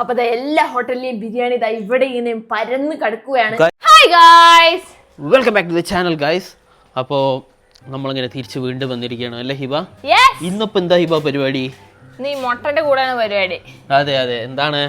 അപ്പൊ എല്ലാ ഹോട്ടലിലെയും ബിരിയാണി ഇതാ ഇവിടെ ഇങ്ങനെ പരന്ന് കിടക്കുകയാണ്. Hi guys welcome back to the channel guys അപ്പോൾ നമ്മളിങ്ങനെ തിരിച്ച് വീണ്ടും വന്നിരിക്കുകയാണ് അല്ലേ ഹിബ? ഇന്നിപ്പോ എന്താ ഹിബ പരിപാടി? നീ മുട്ടന്റെ കൂടെയാണ് പരിപാടി. അതെ അതെ. എന്താണ്?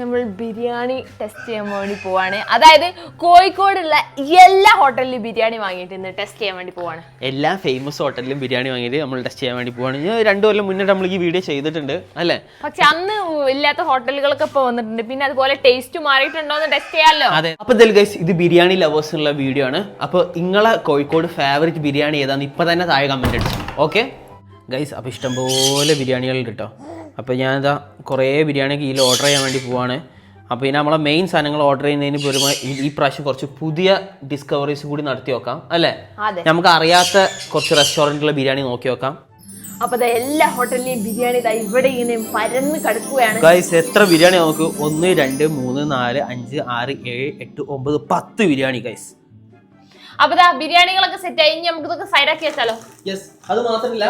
നമ്മൾ ബിരിയാണി ടെസ്റ്റ് ചെയ്യാൻ വേണ്ടി പോവാണ്. അതായത് കോഴിക്കോടുള്ള എല്ലാ ഹോട്ടലിലും ബിരിയാണി വാങ്ങിയിട്ട് ഇന്ന് ടെസ്റ്റ് ചെയ്യാൻ വേണ്ടി പോവാണ്. എല്ലാ ഫേമസ് ഹോട്ടലിലും ബിരിയാണി വാങ്ങിയിട്ട് നമ്മൾ ടെസ്റ്റ് ചെയ്യാൻ വേണ്ടി പോവാണ്. ഞാൻ രണ്ടു കൊല്ലം മുന്നേ നമ്മൾ ഈ വീഡിയോ ചെയ്തിട്ടുണ്ട് അല്ലേ? പക്ഷെ അന്ന് ഇല്ലാത്ത ഹോട്ടലുകളൊക്കെ ഇപ്പൊ വന്നിട്ടുണ്ട്. പിന്നെ അതുപോലെ ടേസ്റ്റ് മാറിയിട്ടുണ്ടോ എന്ന് ടെസ്റ്റ് ചെയ്യാമല്ലോ അതെ. അപ്പോൾ ഇതിൽ ഗൈസ് ഇത് ബിരിയാണി ലവേഴ്സ് ഉള്ള വീഡിയോ ആണ്. അപ്പൊ നിങ്ങളെ കോഴിക്കോട് ഫേവറേറ്റ് ബിരിയാണി ഏതാന്ന് ഇപ്പം തന്നെ താഴെ കമന്റ് അടിച്ചു ഓക്കെ ഗൈസ് അപ്പോൾ ഇഷ്ടംപോലെ ബിരിയാണികളുണ്ട് കേട്ടോ അപ്പോൾ ഞാനിതാ കുറേ ബിരിയാണി ഇതിൽ ഓർഡർ ചെയ്യാൻ വേണ്ടി പോവാണ്. അപ്പോൾ ഇനി നമ്മളെ മെയിൻ സാധനങ്ങൾ ഓർഡർ ചെയ്യുന്നതിന് പുറമെ ഈ- പ്രാവശ്യം കുറച്ച് പുതിയ ഡിസ്കവറീസ് കൂടി നടത്തി നോക്കാം അല്ലേ? നമുക്ക് അറിയാത്ത കുറച്ച് റെസ്റ്റോറന്റിലെ ബിരിയാണി നോക്കി നോക്കാം അപ്പൊ ദാ എല്ലാ ഹോട്ടലിലെയും ബിരിയാണി ഇതാ ഇവിടെ ഇങ്ങനെ പരന്ന് കിടക്കുകയാണ്. ഗൈസ് എത്ര ബിരിയാണി നമുക്ക് ഒന്ന് രണ്ട് മൂന്ന് നാല് അഞ്ച് ആറ് ഏഴ് എട്ട് ഒമ്പത് പത്ത് ബിരിയാണി ഗൈസ് അപ്പൊ ബിരിയാണികളൊക്കെ സെറ്റ് ആയി. നമുക്ക് സൈഡ് ആക്കി വെച്ചാലോ? യെസ് അത് മാത്രമല്ല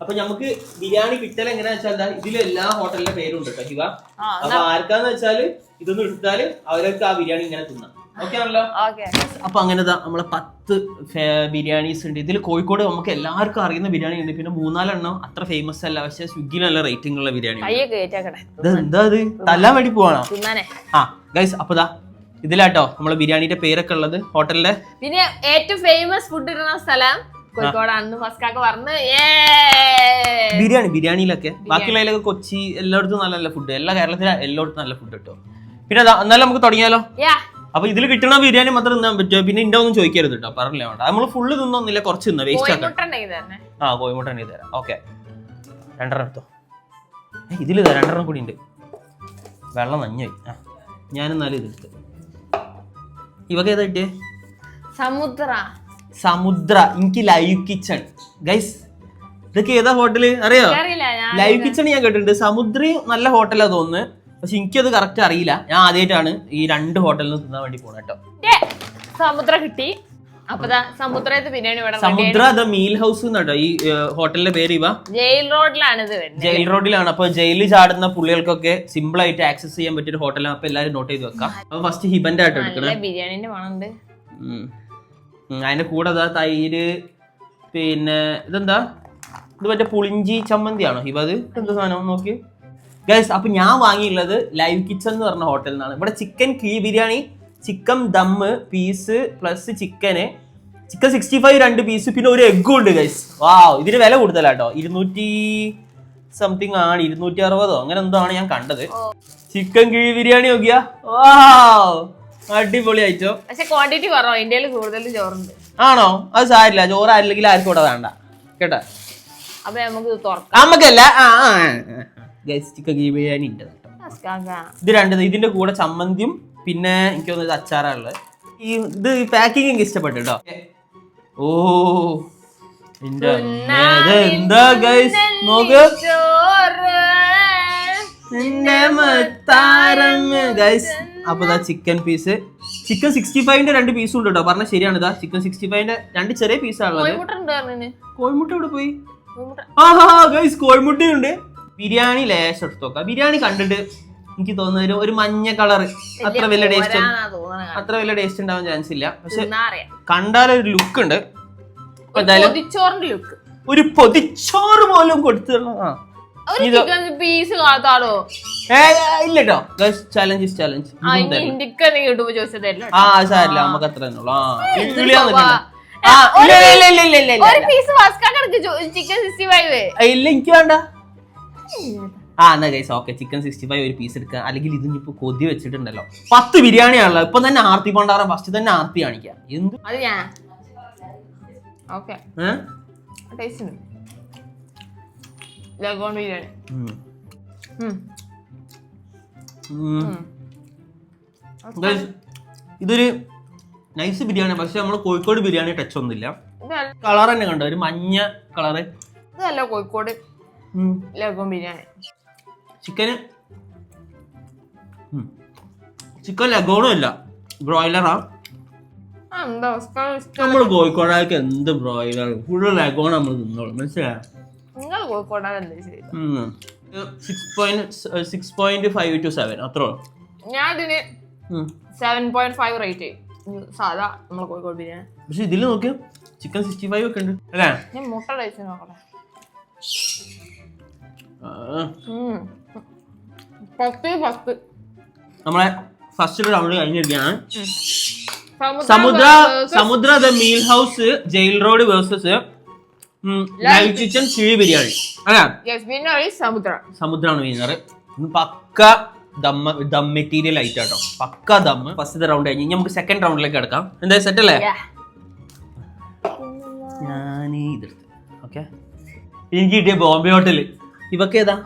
അപ്പൊ നമുക്ക് ബിരിയാണി കിട്ടൽ എങ്ങനെയാ വെച്ചാൽ എന്താ ഇതിൽ എല്ലാ ഹോട്ടലിന്റെ പേരുണ്ട് കേട്ടോ ശിവ. അപ്പൊ ആർക്കാന്ന് വെച്ചാൽ ഇതൊന്നും എടുത്താൽ അവരൊക്കെ ആ ബിരിയാണി ഇങ്ങനെ തിന്നാം. ഓക്കെ ആണല്ലോ? അപ്പൊ അങ്ങനെ നമ്മളെ പത്ത് ബിരിയാണീസ് ഉണ്ട്. ഇതിൽ കോഴിക്കോട് നമുക്ക് എല്ലാവർക്കും അറിയുന്ന ബിരിയാണി ഉണ്ട്. പിന്നെ മൂന്നാലെണ്ണം അത്ര ഫേമസ് അല്ല. പക്ഷെ സ്വിഗ്ഗിയിൽ നല്ല റേറ്റിംഗ് ഉള്ള ബിരിയാണി എന്താ അത് തല്ലാൻ വേണ്ടി പോവാണോ? ആ ഗൈസ് അപ്പൊ ദാ ഇതിലാട്ടോ നമ്മളെ ബിരിയാണിന്റെ പേരൊക്കെ ഉള്ളത് ഹോട്ടലിന്റെ. പിന്നെ ഏറ്റവും ഫേമസ് ഫുഡ് ഇടുന്ന സ്ഥലം കോഴിക്കോടാണെന്ന് ഫസ്കാക്ക പറഞ്ഞു ഏ! ബിരിയാണി ബിരിയാണിയിലൊക്കെ. ബാക്കിയുള്ളതിലൊക്കെ കൊച്ചി എല്ലായിടത്തും നല്ല നല്ല ഫുഡ് എല്ലാ കേരളത്തിലും എല്ലായിടത്തും നല്ല ഫുഡ് കിട്ടും. പിന്നെ എന്നാലും നമുക്ക് തുടങ്ങിയാലോ? അപ്പൊ ഇതിൽ കിട്ടണ ബിരിയാണി മാത്രം തിന്നാൻ പറ്റുമോ? പിന്നെ ഇന്റെ ഒന്നും ചോദിക്കരുത് കേട്ടോ പറഞ്ഞില്ല വേണ്ട. നമ്മൾ ഫുള്ള് തിന്നൊന്നില്ല കുറച്ച് തിന്നാ. വേസ്റ്റ് ആക്കാം. ആ കോഴിമുട്ട ഉണ്ടെങ്കിൽ തരാം. ഓക്കെ രണ്ടെണ്ണം എടുത്തോ. ഇതിൽ രണ്ടെണ്ണം കൂടി ഉണ്ട്. വെള്ളം നഞ്ഞായി. ആ ഞാനെന്നാലും ഇതെടുത്ത് ഇവക്ക് ഏതാ കിട്ടിയേ? സമുദ്ര. സമുദ്ര എനിക്ക് ലൈവ് കിച്ചൺ ഗൈസ് ഇതൊക്കെ ഏതാ ഹോട്ടൽ അറിയോ? ലൈവ് കിച്ചൺ ഞാൻ കേട്ടിട്ടുണ്ട്. സമുദ്ര നല്ല ഹോട്ടലാ തോന്നുന്നു. പക്ഷെ എനിക്കത് കറക്റ്റ് അറിയില്ല. ഞാൻ ആദ്യമായിട്ടാണ് ഈ രണ്ട് ഹോട്ടലിൽ നിന്ന് തിന്നാൻ വേണ്ടി പോണ കേട്ടോ സമുദ്ര കിട്ടി. സമുദ്ര ദ മീൽ ഹൗസ് എന്നാട്ടോ ഈ ഹോട്ടലിന്റെ പേര് ഇവ. ജയിൽ റോഡിലാണ് ജയിൽ റോഡിലാണ്. അപ്പൊ ജയിലിൽ ചാടുന്ന പുള്ളികൾക്കൊക്കെ സിമ്പിൾ ആയിട്ട് ആക്സസ് ചെയ്യാൻ പറ്റിയ ഹോട്ടലാണ് അപ്പൊ എല്ലാരും നോട്ട് ചെയ്ത് വെക്കാം. അപ്പൊ ഫസ്റ്റ് ഹിബന്റെ ആയിട്ട് എടുക്കണം. ബിരിയാണിന്റെ മണമുണ്ട് അതിന്റെ കൂടെ അതാ തൈര് പിന്നെ ഇതെന്താ? ഇത് മറ്റേ പുളിഞ്ചി ചമ്മന്തിയാണോ? ഇവ അത് എന്താ സാധനം? നോക്കി. ഗൈസ് അപ്പൊ ഞാൻ വാങ്ങിയുള്ളത് ലൈവ് കിച്ചൺ എന്ന് പറഞ്ഞ ഹോട്ടലിൽ നിന്നാണ് ഇവിടെ chicken key biryani chicken dum piece plus ചിക്കന് ചിക്കൻ സിക്സ്റ്റി ഫൈവ് രണ്ട് പീസ് പിന്നെ ഒരു എഗ്ഗും ഉണ്ട് ഗൈസ് വാ ഇതിന് വില കൂടുതലാട്ടോ. ഇരുന്നൂറ്റി സംതിങ് ആണ് ഇരുന്നൂറ്റി അറുപതോ? അങ്ങനെ എന്തോ ആണ് ഞാൻ കണ്ടത്. ചിക്കൻ കിഴി ബിരിയാണി നോക്കിയാ. വാവ് അടിപൊളി ആയിട്ടോ പക്ഷെ ക്വാണ്ടിറ്റി കുറവാ. ഇന്ത്യയിൽ കൂടുതൽ ചോറുണ്ട്. ആണോ? അത് സാരില്ല. ചോറ് ആരില്ലെങ്കിൽ ആർക്കും ഇവിടെ വേണ്ട. കേട്ടാ? അപ്പൊ നമുക്ക് തുറക്കാം. നമുക്കല്ല ആ ഗൈസ് ചിക്കൻ ഗീ ബിരിയാണി ഉണ്ട് ഇത് രണ്ടത് ഇതിന്റെ കൂടെ ചമ്മന്തിയും പിന്നെ എനിക്ക് തോന്നുന്നത് അച്ചാറാണുള്ളത് ഈ ഇത് പാക്കിംഗ് എനിക്ക് ഇഷ്ടപ്പെട്ടു കേട്ടോ. ഓ എന്താ ഗൈസ് നോക്ക്. ഗൈസ് അപ്പൊ ഇതാ ചിക്കൻ പീസ് ചിക്കൻ സിക്സ്റ്റി ഫൈവിന്റെ രണ്ട് പീസും ഉണ്ട്? കേട്ടോ പറഞ്ഞ ശരിയാണ് ഇതാ ചിക്കൻ സിക്സ്റ്റി ഫൈവിന്റെ രണ്ട് ചെറിയ പീസാണുള്ളത് കോഴിമുട്ട എവിടെ പോയി? കോഴിമുട്ട. ആഹാ ഗൈസ് കോഴിമുട്ടയുണ്ട്. ബിരിയാണി ലേശം എടുത്ത് നോക്കാം. ബിരിയാണി കണ്ടിട്ട് എനിക്ക് തോന്നുന്നത് ഒരു- മഞ്ഞ കളർ അത്ര വലിയ ടേസ്റ്റ് അത്ര വലിയ ടേസ്റ്റ് ഉണ്ടാവാൻ ചാൻസ് ഇല്ല. പക്ഷെ കണ്ടാൽ ഒരു കണ്ടാലൊരു ലുക്ക് ഉണ്ട്. ഒരു പൊതിച്ചോറ് പോലും കൊടുത്തു ആ. ഒരു ചിക്കൻ പീസ് കാത്താടോ ഏ, ഇല്ല കേട്ടോ ഗൈസ് ചലഞ്ച് ചലഞ്ച് ആ കിട്ടുമ്പോ ചോദിച്ചതല്ല? സാരില്ല നമുക്ക് അത്ര തന്നെ ഉള്ളു. ആ ഒരു. പീസ് ചിക്കൻ സിക്സ്റ്റി ഫൈവ് ആ, ഇല്ല എനിക്ക് വേണ്ട. ആ എന്നാ guys okay chicken sixty five ഒരു പീസ് എടുക്കുക. അല്ലെങ്കിൽ ഇത് ഇനിയിപ്പോ കൊതി വെച്ചിട്ടുണ്ടല്ലോ. പത്ത് ബിരിയാണിയാണല്ലോ ഇപ്പൊ തന്നെ ആർത്തി പണ്ടാറ ഫസ്റ്റ് തന്നെ ആർത്തി കാണിക്കാം. എന്ത്? അത് ഞാൻ. ഓക്കെ ഏ? ടേസ്റ്റ് ഉണ്ട്. ലഗോൺ ബിരിയാണി. ഉം. ഉം. Guys, ഇതൊരു നൈസ് ബിരിയാണി പക്ഷെ നമ്മൾ കോഴിക്കോട് ബിരിയാണി ടച്ച് ഒന്നുമില്ല. കളർ തന്നെ കണ്ടോ? ഒരു മഞ്ഞ കളറ് ഇതല്ല കോഴിക്കോട് ലഗോൺ ബിരിയാണി. ചിക്കന് ചിക്കൻ ലഗോണും ഇല്ല ബ്രോയിലറാ നമ്മൾ കോഴിക്കോടാർക്ക് എന്ത് ബ്രോയിലർ ഫുള്ള് ലഗോൺ നമ്മൾ തിന്നോളും. മനസ്സിലായോ? നിങ്ങൾ കോഴിക്കോടാണ് എന്താ ശരി ഉം. Six point six point five two seven അത്രേ ഉള്ളൂ. ഞാൻ ഇതിന്. സെവൻ പോയിന്റ് ഫൈവ് റേറ്റ് ചെയ്യും. സാധാ നമ്മളെ കോഴിക്കോട് ബിരിയാണി പക്ഷെ ഇതിൽ നോക്കിയോ ചിക്കൻ സിക്സ്റ്റി ഫൈവ് ഒക്കെ ഉണ്ട്. അല്ലേ? ഞാൻ മുട്ട കഴിച്ച് നോക്കട്ടെ. പത്ത് പത്ത് നമ്മളെ ഫസ്റ്റ് റൗണ്ട് കഴിഞ്ഞിരിക്കുകയാണ്. Samudra Samudra the meal house jail road versus live kitchen ചിഴി biryani. അല്ലേ? സമുദ്ര. സമുദ്രമാണ് വീണർ പക്ക ദമ്മ ദം മെറ്റീരിയൽ ആയിട്ട് കേട്ടോ പക്ക ദമ്മ്. ഫസ്റ്റ് റൗണ്ട് കഴിഞ്ഞ് ഇനി നമുക്ക് സെക്കൻഡ് റൗണ്ടിലേക്ക് കിടക്കാം എന്താ സെറ്റ് അല്ലേ. ഞാൻ ഇതെടുത്ത് ഓക്കെ എനിക്ക് കിട്ടിയ ബോംബെ ഹോട്ടൽ ഇവക്ക് ഏതാ?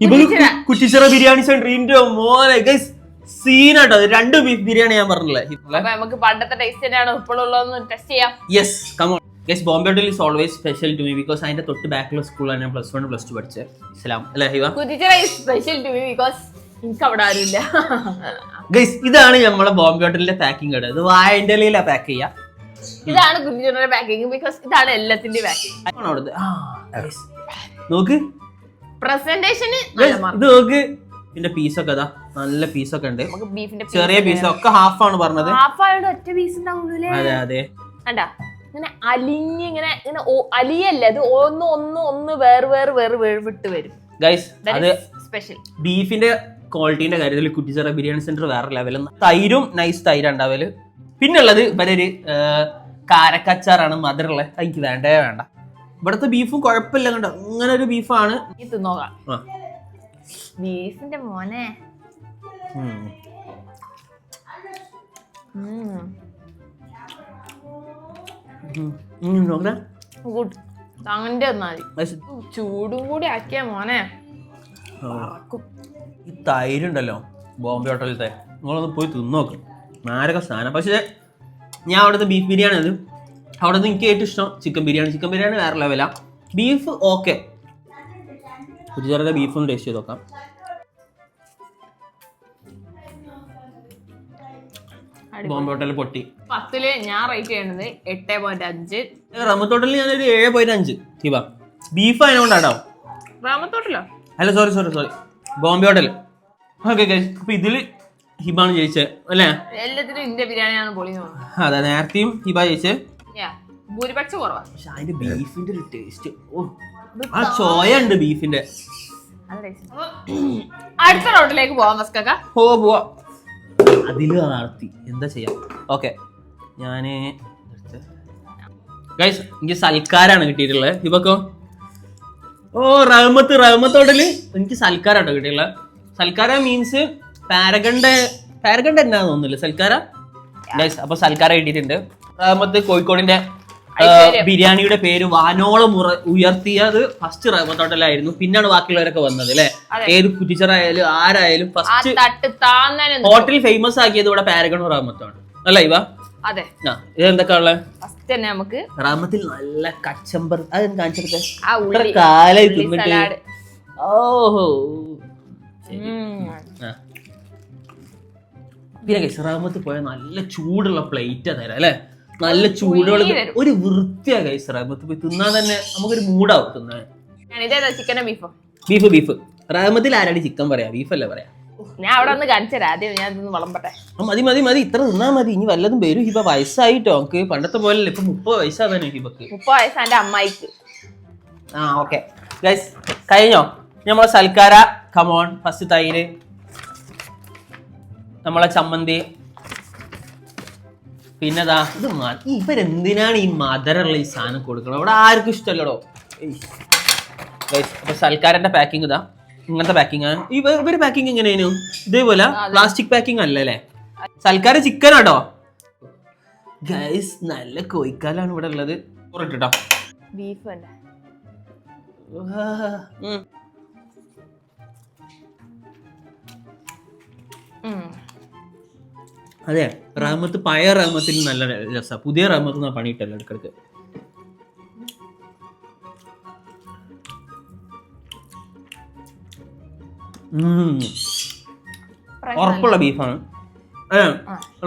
ഇവക്ക് കുറ്റിച്ചിറ. ബിരിയാണി സെന്റർ ഇന്റെ മോനെ. ഗൈസ് സീനാട്ടോ രണ്ട് ബീഫ് ബിരിയാണി ഞാൻ പറഞ്ഞില്ലേ? നമുക്ക് പണ്ടത്തെ ടേസ്റ്റ് തന്നെയാണ് ഇപ്പോഴുള്ളതെന്ന് ടെസ്റ്റ് ചെയ്യാം. Yes come on guys Bombay hotel is always special to me because അതിന്റെ തൊട്ട് ബാക്കിലുള്ള സ്കൂളാണ് ഞാൻ പ്ലസ് വൺ പ്ലസ് ടു പഠിച്ചത്. ഇസ്ലാം അല്ലേ ഹിവ? because എനിക്ക് അവിടെ ആരുമില്ല ഗൈസ് ഇതാണ് നമ്മളെ ബോംബെ ഹോട്ടലിന്റെ പാക്കിംഗ് കട. ഇത് പാക്ക് ചെയ്യാ. ഇതാണ് കുറ്റിച്ചിറയുടെ പാക്കിംഗ് ബിക്കോസ് ഇതാണ് എല്ലാത്തിന്റെ പാക്കിംഗ് അവിടുത്തെ? നോക്ക്. പ്രസന്റേഷന് Guys, ഇത് നോക്ക്. ഇതിന്റെ പീസൊക്കെ ദാ നല്ല പീസൊക്കെ ഉണ്ട്. നമുക്ക് ബീഫിന്റെ ചെറിയ പീസ് ഒക്കെ ഹാഫ് ആണ് പറഞ്ഞത്. ഹാഫ് ആയോണ്ട് ഒറ്റ പീസ് ഉണ്ടാവുള്ളൂ അതെ അതെ. കണ്ടാ? ഇങ്ങനെ അലിഞ്ഞ് ഇങ്ങനെ ഇങ്ങനെ അലിയല്ല? അത് ഒന്ന് ഒന്ന് ഒന്ന് വേറെ വേറെ വേറെ വേറെ വിട്ട് വരും. ഗൈസ് അത് സ്പെഷ്യൽ ബീഫിന്റെ ക്വാളിറ്റീന്റെ കാര്യത്തിൽ കുറ്റിച്ചിറ ബിരിയാണി സെന്റർ വേറെ ലെവലും തൈരും നൈസ് തൈര് ഉണ്ടാവൽ. പിന്നെ ഉള്ളത് ഇവരൊരു കാരക്കച്ചാറാണ് മധുരമുള്ള എനിക്ക് വേണ്ടേ വേണ്ട. ഇവിടുത്തെ ബീഫും കുഴപ്പമില്ല കണ്ടോ അങ്ങനെ ഒരു ബീഫാണ് തിന്നോക്കാം. ബീഫിന്റെ മോനെ. അങ്ങനെ ചൂടും കൂടി ആക്കിയ മോനെ. ഈ തൈരുണ്ടല്ലോ ബോംബെ ഹോട്ടലിലത്തെ. നിങ്ങളൊന്ന് പോയി തിന്നോക്ക് നാരക സാധനം. പക്ഷേ ഞാൻ അവിടുത്തെ ബീഫ് ബിരിയാണി അത് അവിടെ നിന്ന് എനിക്ക് ഏറ്റവും ഇഷ്ടം ചിക്കൻ ബിരിയാണി. ചിക്കൻ ബിരിയാണി വേറെ ലെവലാണ് ബീഫ് ഓക്കെ കുറ്റിച്ചാറിന്റെ ബീഫ് ഒന്ന് ടേസ്റ്റ് ചെയ്ത് നോക്കാം. ബോംബെ ഹോട്ടൽ പൊട്ടി. പത്തിൽ ഞാൻ റേറ്റ് ചെയ്യണത് എട്ട് പോയിന്റ് അഞ്ച്. റമത്ത് ഹോട്ടലിൽ ഞാനൊരു ഏഴ് പോയിന്റ് അഞ്ച്. ഹിബ ബീഫ് അതിനോണ്ടാട്ടോ ഗ്രാമത്തോട്ടില്ലോ അല്ല sorry sorry sorry Bombay hotel okay അപ്പൊ ഇതിൽ ഹിബാണ് ജയിച്ചത് അല്ലേ? എല്ലാത്തിനും ഇന്ത്യ ബിരിയാണിയാണ് പൊളി അതെ നേരത്തെയും ഹിബ Yeah. ഭൂരിപക്ഷം കുറവാ. പക്ഷെ അതിന്റെ ബീഫിന്റെ ഒരു ടേസ്റ്റ് ഓ ആ ചോയ ഉണ്ട് ബീഫിന്റെ. അപ്പൊ അടുത്ത റൗണ്ടിലേക്ക് പോവാം മസ്കക്ക. ഓ പോവാ. അതിൽ നടത്തി എന്താ ചെയ്യാം? ഓക്കെ. ഞാൻ ഗൈസ് എനിക്ക് സൽക്കാരാണ് കിട്ടിയിട്ടുള്ളത്. ഇവക്കോ? ഓ റഹ്മത്ത് റഹ്മത്ത് ഹോട്ടൽ. എനിക്ക് സൽക്കാരാട്ടോ കിട്ടിയിട്ടുള്ളത്. സൽക്കാര മീൻസ് പാരഗണ്ടെ പാരഗണ്ട് എന്നാ തോന്നുന്നില്ല? സൽക്കാര? ഗൈസ് അപ്പൊ സൽക്കാര കിട്ടിയിട്ടുണ്ട്. റഹ്മത്ത് കോഴിക്കോടിന്റെ. ബിരിയാണിയുടെ പേര് വാനോളം ഉയർത്തിയത് ഫസ്റ്റ് റഹമത്ത് ഹോട്ടലായിരുന്നു പിന്നാണ് ബാക്കിയുള്ളവരൊക്കെ വന്നത് അല്ലെ. ഏത് കുറ്റിച്ചറായാലും ആരായാലും ഫസ്റ്റ് ഹോട്ടൽ ഫേമസ് ആക്കിയത് ഇവിടെ പാരഗൺ റഹമത്താണ് അല്ല ഇവ? അതെ. ഇതെന്തൊക്കെ ഇത് ഉള്ളത് ഫസ്റ്റ് തന്നെ നമുക്ക് റഹമത്തിൽ നല്ല കച്ചമ്പർ അതെന്ത് കാണിച്ചെടുത്തേ? കാലായി തിന്നിട്ട്. ഓഹോ. പിന്നെ റഹ്മത്ത് റഹമത്ത് പോയ നല്ല ചൂടുള്ള പ്ലേറ്റ് തരാം അല്ലെ? നല്ല തരും. ഒരു വൃത്തിയാ ഗൈസ് റഹമത്ത് പോയി തിന്നാൻ തന്നെ നമുക്കൊരു മൂടാവും തിന്നാൻ. ചിക്കനോ ബീഫോ ബീഫ് ബീഫ് റഹമത്തിൽ ആരാടി ചിക്കൻ പറയാ? ബീഫല്ല പറയാ? ഞാൻ അവിടെ ഒന്ന് കാണിച്ചുതരാം ആദ്യം ഞാൻ ഇതൊന്ന് വിളമ്പട്ടെ. ആ, മതി മതി മതി. ഇത്ര തിന്നാ മതി. ഇനി വല്ലതും വരും ഹിബ. വയസ്സായിട്ടോ? നമുക്ക് പണ്ടത്തെ പോലെ ഇപ്പൊ മുപ്പത് വയസ്സാകാനോ ഹിബക്ക്. മുപ്പത് വയസ്സ് എന്റെ അമ്മായിക്ക്. ആ ഓക്കെ ഗൈസ് കഴിഞ്ഞോ? നമ്മളെ സൽക്കാര കമോൺ ഫസ്റ്റ് തൈര്. നമ്മളെ ചമ്മന്തി. ഇത് ഈ ഇവരെന്തിനാണ് ഈ മധുരമുള്ള ഈ സാധനം കൊടുക്കണം ഇവിടെ ആർക്കും ഇഷ്ടമല്ലടോ. അപ്പൊ സൽക്കാരന്റെ പാക്കിംഗ് ഇതാ. ഇങ്ങനത്തെ പാക്കിംഗ് ആണ്. ഇവർ ഇവർ പാക്കിംഗ് എങ്ങനെയായിരുന്നു ഇതേപോലെ പ്ലാസ്റ്റിക് പാക്കിംഗ് അല്ലല്ലേ സൽക്കാര ചിക്കൻ ആട്ടോ. ഗൈസ് നല്ല കോഴിക്കാലാണ് ഇവിടെ ഉള്ളത്. കുറട്ടോ ബീഫ് ഉം. അതെ റഹ്മത്ത് പഴയ റഹ്മത്തിന് നല്ല രസ. പുതിയ റഹ്മത്ത് നാ പണിയിട്ടല്ലോ. പ്രാവശ്യം ഉറപ്പുള്ള ബീഫാണ്.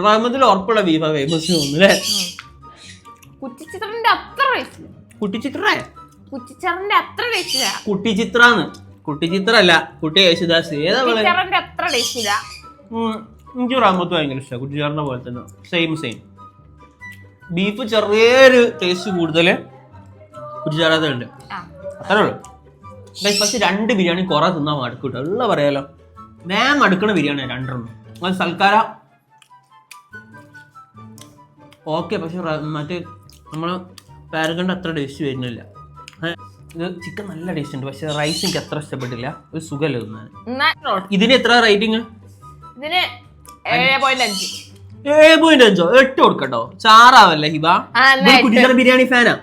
റഹ്മത്തിൽ ഉറപ്പുള്ള ബീഫാ ഫേമസ് തോന്നുന്നു അല്ലേ? ഉം. കുറ്റിച്ചിത്രന്റെ അത്ര കുട്ടിച്ചിത്രേ കുറ്റിച്ചറിന്റെ അത്ര കുട്ടിച്ചിത്രാന്ന് കുട്ടി ചിത്രല്ല കുട്ടി യേശുദാസ്. ഏതാ അത്ര എനിക്ക് റാമത്ത് ഭയങ്കര ഇഷ്ടമാണ് കുട്ടിച്ചാറിന്റെ പോലെ തന്നെ. സെയിം സെയിം ബീഫ് ചെറിയൊരു ടേസ്റ്റ് കൂടുതൽ കുട്ടിച്ചാറത് ഉണ്ട് ആ. അത്രേ ഉള്ളൂ. പക്ഷെ രണ്ട് ബിരിയാണി കുറെ തിന്നാൽ മടുക്കും എല്ലാം ഉള്ള പറയാലോ. മാം മടുക്കണ ബിരിയാണി രണ്ടെണ്ണം. അത് സൽക്കാര. ഓക്കെ പക്ഷെ മറ്റേ നമ്മൾ പാരഗണ്ട് അത്ര ടേസ്റ്റ് വരുന്നില്ല. ഇത് ചിക്കൻ നല്ല ടേസ്റ്റ് ഉണ്ട്. പക്ഷെ റൈസ് എനിക്ക് അത്ര ഇഷ്ടപ്പെട്ടില്ല. ഒരു സുഖമല്ല തിന്നാൻ. ഇതിന് എത്ര റേറ്റിംഗ് ഇതിന് ഏഴ് പോയിന്റ് അഞ്ച്. ഏഴ് പോയിന്റ് അഞ്ചോ? എട്ട് കൊടുക്കട്ടോ. ചാറാവല്ലേ ഹിബ? കുട്ടിച്ചാറ ബിരിയാണി ഫാനാ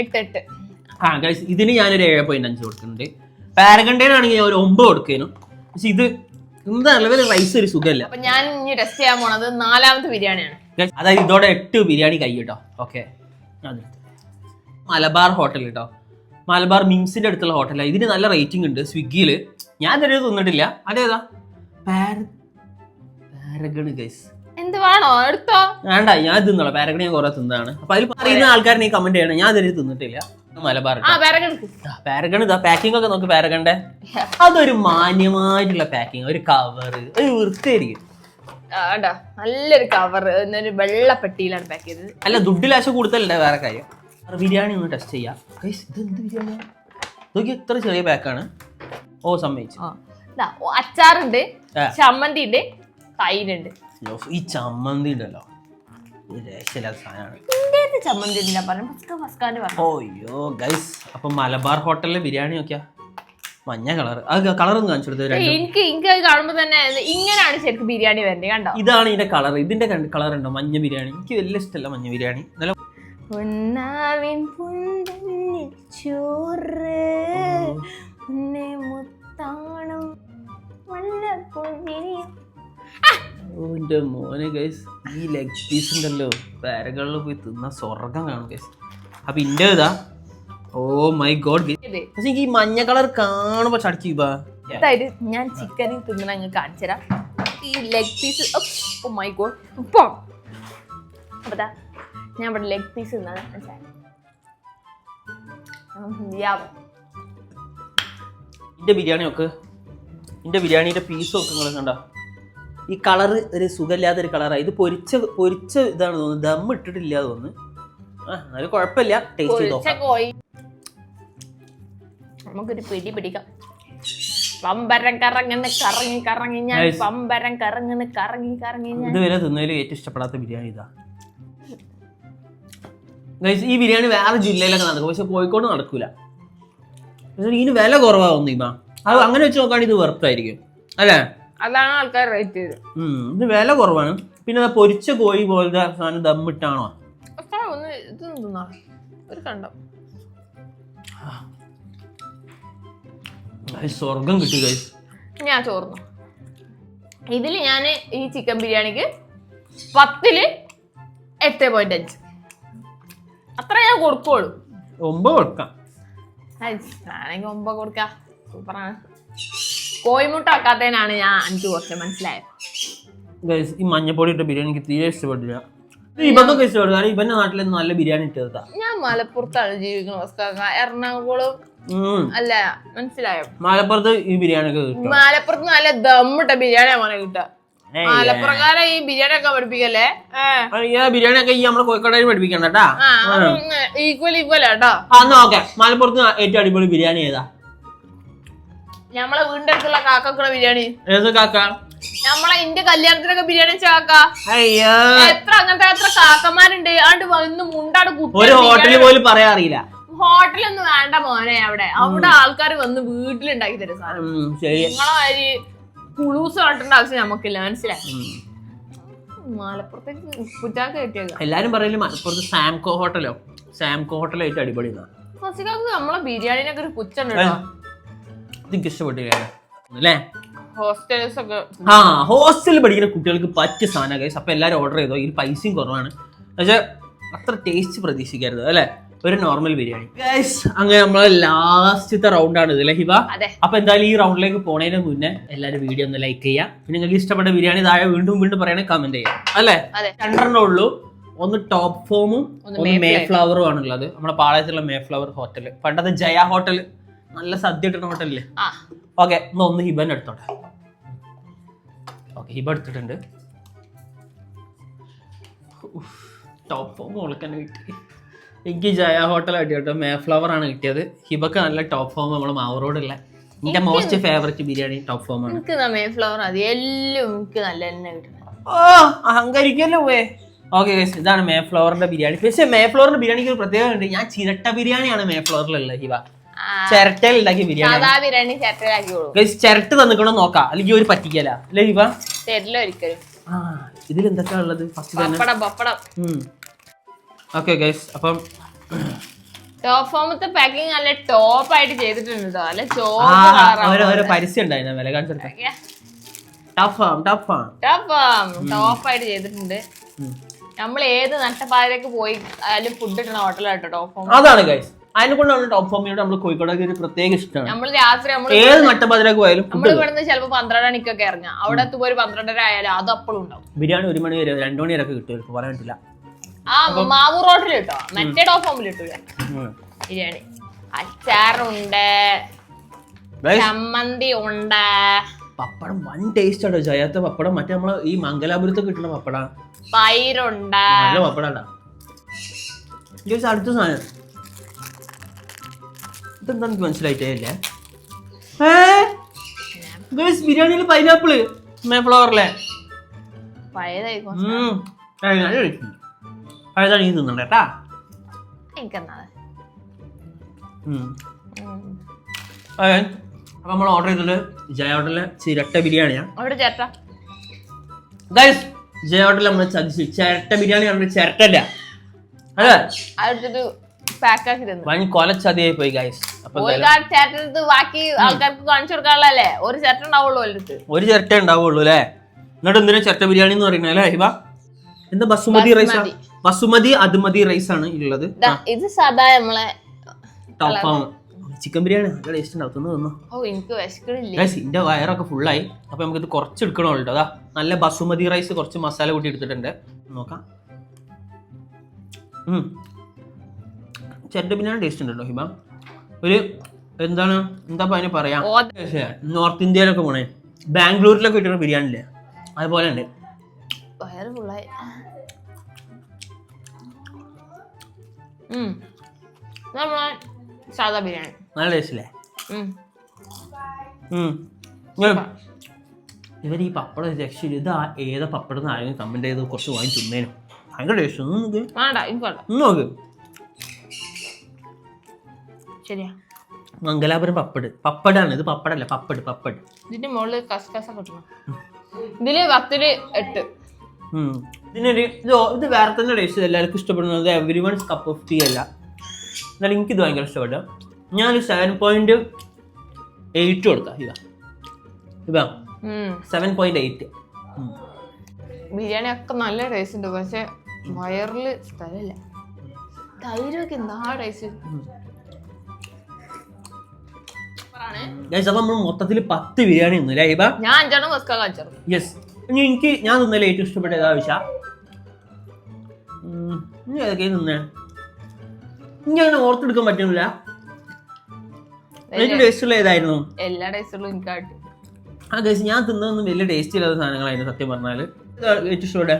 എട്ട് എട്ട്. ആ ഗൈസ് ഇതിന് ഞാനൊരു ഏഴ് പോയിന്റ് അഞ്ച് കൊടുക്കുന്നുണ്ട്. പാരഗണ്ടേനാണെങ്കിൽ ഞാൻ ഒരു ഒമ്പത് കൊടുക്കേനു. പക്ഷെ ഇത് എന്താ ഒരു റൈസ് ഒരു സുഖമല്ല അപ്പൊ ഞാൻ ഇനി ടെസ്റ്റ് ചെയ്യാൻ പോണത് നാലാമത്തെ ബിരിയാണിയാണ്. അതായത് ഇതോടെ എട്ട് ബിരിയാണി കൈ കേട്ടോ ഓക്കെ മലബാർ ഹോട്ടൽ കേട്ടോ മലബാർ മിംസിന്റെ അടുത്തുള്ള ഹോട്ടലാണ് ഇതിന് നല്ല റേറ്റിംഗ് ഉണ്ട്. സ്വിഗ്ഗിയിൽ ഞാൻ ഇതുവരെ തിന്നിട്ടില്ല. അതേതാ? പാര പാരഗണ് ഗൈസ് എന്ത് വേണോ എടുത്തോ. വേണ്ട ഞാൻ തിന്നോളാം. പാരഗൺ ഞാൻ കുറെ തിന്നതാണ് അപ്പൊ അതിൽ പറയുന്ന ആൾക്കാരെ കമന്റ് ചെയ്യണം. ഞാൻ അതിന് തിന്നിട്ടില്ല. മലബാർ പാരഗൺ ഇതാ പാക്കിംഗ് ഒക്കെ നോക്ക് പാരഗണ്ടെ അതൊരു മാന്യമായിട്ടുള്ള പാക്കിംഗ് ഒരു കവർ ഒരു വൃത്തിയായിരിക്കും. നല്ലൊരു കവർ എന്നൊരു വെള്ള പെട്ടിയിലാണ് പാക്ക് ചെയ്തത്. അല്ല ദുഡിലാശ കൂടുതലല്ലേ വേറെ കാര്യം? ബിരിയാണി ഒന്ന് ടെസ്റ്റ് ചെയ്യാം. ഇത് എന്ത് ബിരിയാണിയാണ് നോക്കി ഇത്ര ചെറിയ പാക്കാണ് ഓ സമ്മതിച്ചു. അച്ചാറുണ്ട് ചമ്മന്തി ഉണ്ട് യോ, ഈ ചമ്മന്തി ഉണ്ടല്ലോ. ചമ്മന്തി പറഞ്ഞു. ഓയ്യോ ഗൈസ് അപ്പൊ മലബാർ ഹോട്ടലിലെ ബിരിയാണി നോക്കിയാ? മഞ്ഞ കളർ കളറും കാണിച്ചു കൊടുത്തത് രണ്ടും. എനിക്ക് എനിക്ക് കാണുമ്പോ തന്നെ ഇങ്ങനെയാണ് ശരിക്കും ബിരിയാണി വരുന്നത് കണ്ടോ? ഇതാണ് ഇതിന്റെ കളർ ഇതിന്റെ കളർ ഉണ്ടോ? മഞ്ഞ ബിരിയാണി. എനിക്ക് വലിയ ഇഷ്ടമല്ല മഞ്ഞ ബിരിയാണി. നല്ല ചോറ്. ഉന്നെ മുത്താണം. എന്റെ മോനെ ഗൈസ് ഈ ലെഗ് പീസ് ഉണ്ടല്ലോ. പാരകളിൽ പോയി തിന്ന സ്വർഗം കാണും ഗൈസ് അപ്പൊ ഇന്റെ ഇതാ. ഓ മൈ ഗോഡ് പക്ഷെ എനിക്ക് ഈ മഞ്ഞ കളർ കാണുമ്പോ ചടിച്ചു ബാ അതായത് ഞാൻ ചിക്കനിൽ തിന്നണ അങ്ങ് കാണിച്ചു തരാം. ഈ leg piece oh my God ഇപ്പം അപ്പൊ ഞാൻ ഇവിടെ ലെഗ് പീസ് തിന്നാണ് ഇന്റെ ബിരിയാണി നോക്ക്. ഇന്റെ ബിരിയാണിയുടെ പീസ് ഒക്കെ നിങ്ങൾ കണ്ട. ഈ കളർ ഒരു സുഖമില്ലാത്ത ഒരു കളറാണ് ഇത് പൊരിച്ച പൊരിച്ച ഇതാണ് തോന്നുന്നത് ദം ഇട്ടിട്ടില്ല തോന്നുന്നു. ആ കുഴപ്പമില്ല. ടേസ്റ്റ് ചെയ്ത് നോക്കാം. നമുക്കൊരു പിടി പിടിക്കാം. പമ്പരം കറങ്ങുന്ന കറങ്ങി കറങ്ങി ഞാൻ. പമ്പരം കറങ്ങുന്ന കറങ്ങി കറങ്ങി ഞാൻ. ഇതുവരെ തിന്നതിൽ ഏറ്റവും ഇഷ്ടപ്പെടാത്ത ബിരിയാണി ഇതാ. ഗൈസ് ഈ ബിരിയാണി വേറെ ജില്ലയിലൊക്കെ നടക്കും. പക്ഷെ കോഴിക്കോട് നടക്കൂല. പക്ഷെ ഇതിന് വില കുറവാകുന്നു ഇമ്മ അത് അങ്ങനെ വെച്ച് നോക്കുകയാണെങ്കിൽ ഇത് വെറുപ്പായിരിക്കും. അല്ലേ? അതാണ് ആൾക്കാർ റേറ്റ് ചെയ്തത്. ഇത് വില കുറവാണ്. പിന്നെ പൊരിച്ച കോഴി പോലത്തെ സാധനം ദമ്മിട്ടാണോ ഒന്ന് ഇത് തിന്നാ. ഒരു കണ്ടം. സ്വർഗം കിട്ടി ഗൈസ് ഞാൻ ചോർന്നു. ഇതിൽ ഞാൻ ഈ ചിക്കൻ ബിരിയാണിക്ക് പത്തിൽ എട്ട് പോയിന്റ് അഞ്ച്. അത്ര ഞാൻ കൊടുക്കുള്ളൂ. ഒമ്പത് കൊടുക്കാം. ആണെങ്കിൽ ഒമ്പത് കൊടുക്കാം. സൂപ്പറാണ്. കോഴിമുട്ട വെക്കാത്തതിനാണ് ഞാൻ അഞ്ചു കുറച്ച് മനസ്സിലായത് ഗൈസ് ഈ മഞ്ഞപ്പൊടി ഇട്ട ബിരിയാണി എനിക്ക് തീരെ ഇഷ്ടപ്പെട്ടില്ല. ഇവക്കൊക്കെ ഇഷ്ടപ്പെട്ടു കാരണം ഇവന്റെ നാട്ടിൽ നല്ല ബിരിയാണി ഇട്ടതാ. ഞാൻ മലപ്പുറത്താണ് ജീവിക്കുന്നത് ഉസ്താദ്. എറണാകുളം അല്ല മനസ്സിലായോ? മലപ്പുറത്ത് ഈ ബിരിയാണി ഒക്കെ കിട്ടും. മലപ്പുറത്ത് നല്ല ദമ്മിട്ട ബിരിയാണി മോനെ കിട്ടുക. മലപ്പുറക്കാരെ ഈ ബിരിയാണി ഒക്കെ പഠിപ്പിക്കല്ലേ? ബിരിയാണി ഒക്കെ ഈ നമ്മളെ കോഴിക്കോടായി പഠിപ്പിക്കണ്ട ഈക്വൽ ഈക്വൽ കേട്ടോ ആ എന്നാ ഓക്കെ. മലപ്പുറത്ത് ഏറ്റവും അടിപൊളി ബിരിയാണി ഏതാ? നമ്മളെ വീടിന്റെ അടുത്തുള്ള കാക്കക്കുള്ള ബിരിയാണി. ഏത് കാക്ക? നമ്മളെ ഇന്റെ കല്യാണത്തിനൊക്കെ ബിരിയാണി വെച്ച കാക്ക. അയ്യോ. എത്ര അങ്ങനത്തെ എത്ര കാക്കമാരുണ്ട് ആണ്ട് വന്ന് മുണ്ടാട് ഒരു ഹോട്ടലിൽ പോലും പറയാൻ അറിയില്ല. ഹോട്ടലൊന്നും വേണ്ട മോനെ അവിടെ. അവിടെ ആൾക്കാർ വന്ന് വീട്ടിലുണ്ടാക്കി തരും സാധനം. നിങ്ങളെ മാതിരി കുളൂസ് കാട്ടേണ്ട ആവശ്യം നമുക്കില്ല മനസ്സിലായി. മലപ്പുറത്തേക്ക് കയറ്റിയേക്ക എല്ലാരും പറയൽ മലപ്പുറത്ത് സാംകോ ഹോട്ടലോ? സാംകോ ഹോട്ടലോ ഏറ്റവും അടിപൊളി എന്നാ ഫസിക്കാക്ക് നമ്മളെ ബിരിയാണിനൊക്കെ ഒരു പുച്ചുണ്ട് എനിക്ക് ഇഷ്ടപ്പെട്ടില്ല അല്ലേ? ഹോസ്റ്റൽസ് ഒക്കെ ആ ഹോസ്റ്റലിൽ പഠിക്കുന്ന കുട്ടികൾക്ക് പറ്റിയ സാധനം ഗൈസ് അപ്പൊ എല്ലാരും ഓർഡർ ചെയ്തോ? ഇതിൽ പൈസയും കുറവാണ്. പക്ഷെ അത്ര ടേസ്റ്റ് പ്രതീക്ഷിക്കരുത് അല്ലേ? ഒരു നോർമൽ ബിരിയാണി. ഗൈസ് അങ്ങനെ നമ്മളെ ലാസ്റ്റത്തെ റൗണ്ടാണ് ഇത് അല്ലേ ഹിബ? അപ്പൊ എന്തായാലും ഈ റൗണ്ടിലേക്ക് പോണതിന് മുന്നേ എല്ലാവരും വീഡിയോ ഒന്ന് ലൈക്ക് ചെയ്യാം. പിന്നെ നിങ്ങൾക്ക് ഇഷ്ടപ്പെട്ട ബിരിയാണി താഴെ വീണ്ടും വീണ്ടും പറയണേ കമന്റ് ചെയ്യാം. അല്ലേ? രണ്ടെണ്ണം ഉള്ളൂ. ഒന്ന് ടോപ്പ് ഫോമും ഒന്ന് മേ ഫ്ലവറും ആണുള്ളത്. നമ്മുടെ പാളയത്തിലുള്ള മേ ഫ്ലവർ ഹോട്ടൽ പണ്ടത്തെ ജയ ഹോട്ടൽ നല്ല സദ്യ കിട്ടുന്ന ഹോട്ടലില്ലേ ഓക്കെ എന്നാ ഒന്ന് ഹിബന്റെ എടുത്തോട്ടെ. ഓക്കെ ഹിബ എടുത്തിട്ടുണ്ട്. ടോപ്പ് മോൾക്ക് തന്നെ കിട്ടി. എനിക്ക് ജയ ഹോട്ടൽ കിട്ടി. മേഫ്ലവർ ആണ് കിട്ടിയത്. ഹിബക്ക് നല്ല ടോപ്പ് ഫോം നമ്മളെ മാവറോടുള്ള. എന്റെ most favourite biryani top form ആണ്. എനിക്ക് നമ്മേ ഫ്ലവർ മതി. എല്ലാം എനിക്ക് നല്ല തന്നെ കിട്ടണം. ഓ അഹങ്കരിക്കല്ലോ വേ ഓക്കെ ഇതാണ് മേഫ്ലവറിന്റെ ബിരിയാണി. പക്ഷേ മേ മേഫ്ലവറിന്റെ ബിരിയാണിക്ക് ഒരു പ്രത്യേകത ഉണ്ട്. ഞാൻ ചിരട്ട ബിരിയാണിയാണ് മേഫ്ലവറിലുള്ളത് ഹിബ. ചിരട്ടയിൽ ബിരിയാണി സാധാ ബിരിയാണി ഗൈസ് ചിരട്ട തന്നിക്കണം നോക്കാം. അല്ലെങ്കിൽ ഒരു പറ്റിക്കല. അല്ലേ ഇവ? തരില്ല ഒരിക്കലും. ആ ഇതിൽ എന്തൊക്കെയാ ഉള്ളത്? ഫസ്റ്റ് തന്നെ. പപ്പടം പപ്പടം. ഓക്കെ ഗൈസ് അപ്പം നല്ല ടോപ്പ് ആയിട്ട് ചെയ്തിട്ടുണ്ട് കേട്ടോ നല്ല ആ ചോപ്പ് ഓരോ ഓരോ പരസ്യം ഉണ്ടായിരുന്നു വില കാണിച്ചെടുത്ത ടഫാം ടഫാം ടോപ്പ് ആയിട്ട് ചെയ്തിട്ടുണ്ട്. നമ്മൾ ഏത് നട്ടപ്പാതിലേക്ക് പോയി ഫുഡ് കിട്ടണ ഹോട്ടലാട്ടോ ടോപ്പ് ഫോം അതാണ് ഗൈസ് അതിനെ കൊണ്ടാണ് ടോപ്പ് ഫോമിനോട് നമ്മൾ കോഴിക്കോടൊക്കെ ഒരു പ്രത്യേക ഇഷ്ടമാണ്. നമ്മൾ രാത്രി നമ്മൾ ഏത് നട്ടപ്പാതിരക്ക് പോയാലും നമ്മൾ ഇവിടുന്ന് ചിലപ്പോ പന്ത്രണ്ട് മണിക്കൊക്കെ ഇറങ്ങാം അവിടെ എത്തുമ്പോ ഒരു പന്ത്രണ്ടര ആയാലും അത് അപ്പോഴും ഉണ്ടാവും. ബിരിയാണി ഒരു മണി വരെ രണ്ടു മണി വരെയൊക്കെ കിട്ടും പറയാൻ പറ്റില്ല. ആ മാവൂർ റോട്ടിൽ കിട്ടോ? മറ്റേ ടോപ്പ് ഫോമിൽ കിട്ടൂല. ബിരിയാണി. അച്ചാറുണ്ട്. ചമ്മന്തി ഉണ്ട്. പപ്പടം വൺ ടേസ്റ്റ് ആണ് ജയത്തെ പപ്പടം മറ്റേ നമ്മളെ ഈ മംഗലാപുരത്ത് കിട്ടുന്ന പപ്പടാണ് പയറുണ്ട്. നല്ല പപ്പടാണ്ടാ ജോസ് അടുത്ത സാധനം. ഇതെന്താ എനിക്ക് മനസ്സിലായിട്ടേ ഇല്ല? ബിരിയാണിയിൽ പൈനാപ്പിൾ. ഫ്ലവറിലെ. പയതായിരിക്കും പഴയതാണ് ഈ തിന്നണ്ട കേട്ടാ. എനിക്കെന്നാ? അപ്പൊ നമ്മൾ ഓർഡർ ചെയ്തത് ജയ ഹോട്ടലിലെ ചിരട്ട ബിരിയാണിയാണ് ഗൈസ് ജയ ഹോട്ടലിൽ നമ്മൾ ചതിച്ച് ചിരട്ട ബിരിയാണി ചിരട്ടല്ല അതെ പാക്ക് ആക്കി തന്നു വൻ കൊലച്ചതിയായി പോയി ഗൈസ് അപ്പൊ ഒരു കാർഡ് ചേട്ടനടുത്ത് ബാക്കി ആൾക്കാർക്ക് കാണിച്ചു കൊടുക്കാനുള്ളല്ലേ ഒരു ചേട്ടൻ ഉണ്ടാവുള്ളൂ ഒരു ചിരട്ട ഉണ്ടാവുള്ളൂ അല്ലേ? എന്നിട്ട് എന്തിനാ ചിരട്ട ബിരിയാണി എന്ന് പറയുന്നത് അല്ലേ ഹിബ? എന്താ ബസുമതി റൈസ് ബസുമതി. ബസുമതി അതുമതി റൈസ് ആണ് ഉള്ളത്. ദാ, ഇത് സാധാ നമ്മളെ ടോപ്പ് ചിക്കൻ ബിരിയാണി നല്ല ടേസ്റ്റ് ഉണ്ടാവും തിന്നു തിന്നു ഓ എനിക്ക് വിശക്കണില്ലേ. ഗൈസ് ഇതിന്റെ വയറൊക്കെ ഫുള്ളായി അപ്പോൾ നമുക്ക് ഇത് കുറച്ച് എടുക്കണമല്ലോ കേട്ടോ അതാ നല്ല ബസുമതി റൈസ് കുറച്ച് മസാല കൂട്ടി എടുത്തിട്ടുണ്ട്. നോക്കാം. ഉം. ബിരിയാണി ടേസ്റ്റ് ഉണ്ട് കേട്ടോ ഹിബ. ഒരു എന്താണ് എന്താ അതിന് പറയാം? നോർത്ത് ഇന്ത്യയിലൊക്കെ പോണേ. ബാംഗ്ലൂരിലൊക്കെ കിട്ടുന്ന ബിരിയാണി ഇല്ലേ? അതുപോലെ ഉണ്ട് സാധാ ബിരിയാണി. നല്ല. ഇവർ ഈ പപ്പടം രക്ഷയില്ല ഇത് ഏതാ പപ്പടം എന്ന് ആരെങ്കിലും കമന്റ് ചെയ്ത് കുറച്ച് വാങ്ങി തിന്നേനും. ഭയങ്കര ടേസ്റ്റ് നോക്ക്. ശരിയാ. മംഗലാപുരം പപ്പട്. പപ്പടാണ്. ഇത് പപ്പടല്ല. പപ്പട് പപ്പട്. ഇതിന്റെ മുകളിൽ കസ്കസ കിട്ടണം ഇതിൽ പത്തിൽ എട്ട്. ഇതിനൊരു ഇത് ഇത് വേറെ തന്നെ ടേസ്റ്റ് എല്ലാവർക്കും ഇഷ്ടപ്പെടുന്നത് every once cup of tea അല്ല. എന്നാലും എനിക്കിത് ഭയങ്കര ഇഷ്ടപ്പെട്ടു. ഞാനൊരു സെവൻ പോയിന്റ് എയ്റ്റ് കൊടുക്കാം. ഇതാ. ഇതാ. സെവൻ പോയിന്റ് എയ്റ്റ് ബിരിയാണി ഒക്കെ നല്ല ടേസ്റ്റ് ഉണ്ട്. പക്ഷെ വയറിൽ സ്ഥലമില്ല. തൈരൊക്കെ എന്താ ടേസ്റ്റ് ഗൈസ് അപ്പൊ നമ്മൾ മൊത്തത്തിൽ പത്ത് ബിരിയാണി ഒന്നും അല്ലേ ഞാൻ അഞ്ചെണ്ണം കസ്ക കാണിച്ചു യെസ് ഇനി എനിക്ക് ഞാൻ തിന്നതിൽ ഏറ്റവും ഇഷ്ടപ്പെട്ട ഏതാ വിശ ഇനി ഏതൊക്കെ തിന്നേ ഇനി അങ്ങനെ ഓർത്തെടുക്കാൻ പറ്റുന്നില്ല ഏറ്റവും ടേസ്റ്റുള്ള ഏതായിരുന്നു? എല്ലാ ടേസ്റ്റുകളും എനിക്കായിട്ട് ആ ഗൈസ് ഞാൻ തിന്നതൊന്നും വലിയ ടേസ്റ്റ് ഇല്ലാത്ത സാധനങ്ങളായിരുന്നു സത്യം പറഞ്ഞാൽ ഏറ്റവും ഇഷ്ടപ്പെട്ട?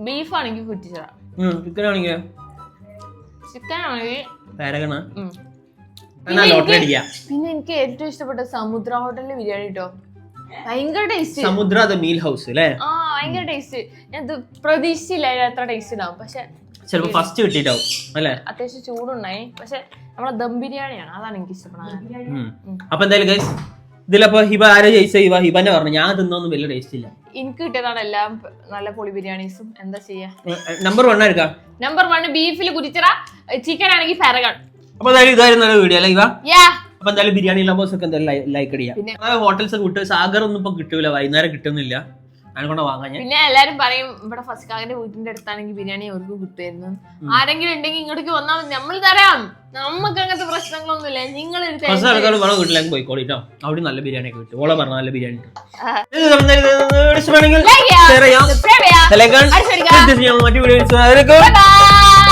ബീഫ് ആണെങ്കിൽ കുറ്റിച്ചറ. ചിക്കൻ ആണെങ്കിൽ ചിക്കൻ ആണെങ്കിൽ പാരഗണ ലോട്ടറി അടിക്കാം. പിന്നെ എനിക്ക് ഏറ്റവും ഇഷ്ടപ്പെട്ട സമുദ്ര ഹോട്ടലിലെ ബിരിയാണി കേട്ടോ ഭയങ്കര ടേസ്റ്റ് സമുദ്ര മീൽ ഹൗസ് അല്ലേ ആ ഭയങ്കര ടേസ്റ്റ് ഞാൻ പ്രതീക്ഷിച്ചില്ല അത്ര ടേസ്റ്റ് ഉണ്ടാവും. പക്ഷെ ചിലപ്പോ ഫസ്റ്റ് കിട്ടിയിട്ടാവും അല്ലേ? അത്യാവശ്യം ചൂടുണ്ടായി. പക്ഷെ നമ്മളെ ദം ബിരിയാണിയാണ്. അതാണ് എനിക്ക് ഇഷ്ടപ്പെടുന്നത്. അപ്പൊ എന്തായാലും ഗൈസ് ഇതിലപ്പോ ഹിബ ആരോ ജയിച്ച? ഹിബ ഹിബനെ പറഞ്ഞു. ഞാൻ തിന്നൊന്നും വലിയ ടേസ്റ്റ് ഇല്ല. എനിക്ക് കിട്ടിയതാണ് എല്ലാം നല്ല പൊളി ബിരിയാണീസും. എന്താ ചെയ്യാ? നമ്പർ വൺ എടുക്കാം നമ്പർ വൺ ബീഫിൽ കുരിച്ചിറ ചിക്കൻ ആണെങ്കിൽ ഫെറഗൺ അപ്പൊ എന്തായാലും ഇതായിരുന്നു നല്ല വീഡിയോ അല്ലേ ഇവ അപ്പൊ എന്തായാലും ബിരിയാണി ലവേഴ്സ് ഒക്കെ എന്തായാലും ലൈക്ക് ചെയ്യാം പിന്നെ- ഹോട്ടൽസ് ഒക്കെ വിട്ട് സാഗർ ഒന്നും ഇപ്പൊ കിട്ടൂല വൈകുന്നേരം കിട്ടുന്നില്ല പിന്നെ എല്ലാരും പറയും ഇവിടെ ഫസ്റ്റ് ഫസ്കാവിന്റെ വീട്ടിന്റെ അടുത്താണെങ്കിൽ ബിരിയാണി അവർക്ക് കിട്ടുമായിരുന്നു ആരെങ്കിലും ഉണ്ടെങ്കിൽ ഇങ്ങോട്ടേക്ക് വന്നാൽ മതി നമ്മൾ തരാം നമുക്ക് അങ്ങനത്തെ പ്രശ്നങ്ങളൊന്നുമില്ല നിങ്ങൾ ഫസ്റ്റ് ആൾക്കാർ വേണം വീട്ടിലേക്ക് പോയിക്കോളിട്ടോ അവിടെ നല്ല ബിരിയാണി ഒക്കെ കിട്ടും ഓളെ പറഞ്ഞ നല്ല ബിരിയാണി കിട്ടും. മറ്റു bye.